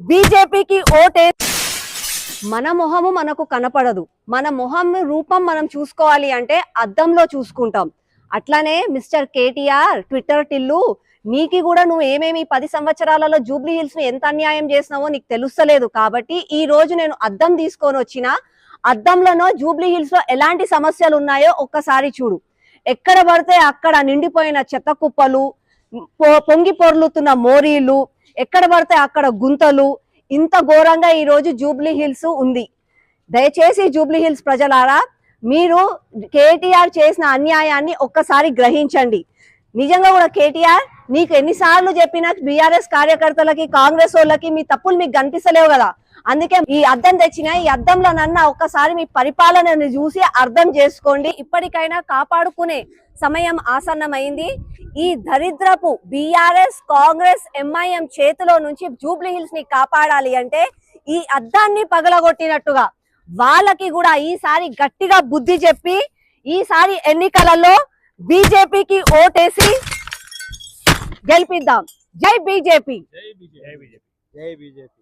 బీజేపీకి ఓటే మన మొహము మనకు కనపడదు. మన మొహం రూపం మనం చూసుకోవాలి అంటే అద్దంలో చూసుకుంటాం. అట్లానే మిస్టర్ కేటీఆర్ ట్విట్టర్ టిల్లు నీకి కూడా నువ్వు ఏమేమి పది సంవత్సరాలలో జూబ్లీ హిల్స్ ఎంత అన్యాయం చేసినావో నీకు తెలుస్తలేదు. కాబట్టి ఈ రోజు నేను అద్దం తీసుకొని వచ్చిన అద్దంలోనో జూబ్లీ హిల్స్లో ఎలాంటి సమస్యలు ఉన్నాయో ఒక్కసారి చూడు. ఎక్కడ పడితే అక్కడ నిండిపోయిన చెత్త కుప్పలు పొ- పొంగి పొర్లుతున్న మోరీలు ఎక్కడ పడితే అక్కడ గుంతలు. ఇంత ఘోరంగా ఈరోజు జూబ్లీ హిల్స్ ఉంది. దయచేసి జూబ్లీ హిల్స్ ప్రజలారా మీరు కేటీఆర్ చేసిన అన్యాయాన్ని ఒక్కసారి గ్రహించండి. నిజంగా కూడా కేటీఆర్ నీకు ఎన్నిసార్లు చెప్పినా బీఆర్ఎస్ కార్యకర్తలకి కాంగ్రెస్ వాళ్ళకి మీ తప్పులు మీకు కనిపిస్తలేవు కదా. అందుకే ఈ అద్దం తెచ్చిన ఈ అద్దంలో నన్న ఒక్కసారి మీ పరిపాలనను చూసి అర్థం చేసుకోండి. ఇప్పటికైనా కాపాడుకునే సమయం ఆసన్నమైంది. ఈ దరిద్రపు బీఆర్ఎస్ కాంగ్రెస్ ఎంఐఎం చేతిలో నుంచి జూబ్లీ హిల్స్ని కాపాడాలి అంటే ఈ అద్దాన్ని పగలగొట్టినట్టుగా వాళ్ళకి కూడా ఈసారి గట్టిగా బుద్ధి చెప్పి ఈసారి ఎన్నికలలో బీజేపీకి ఓటేసి గెలిపిద్దాం. జై బీజేపీ. జై బీజేపీ. జై బీజేపీ.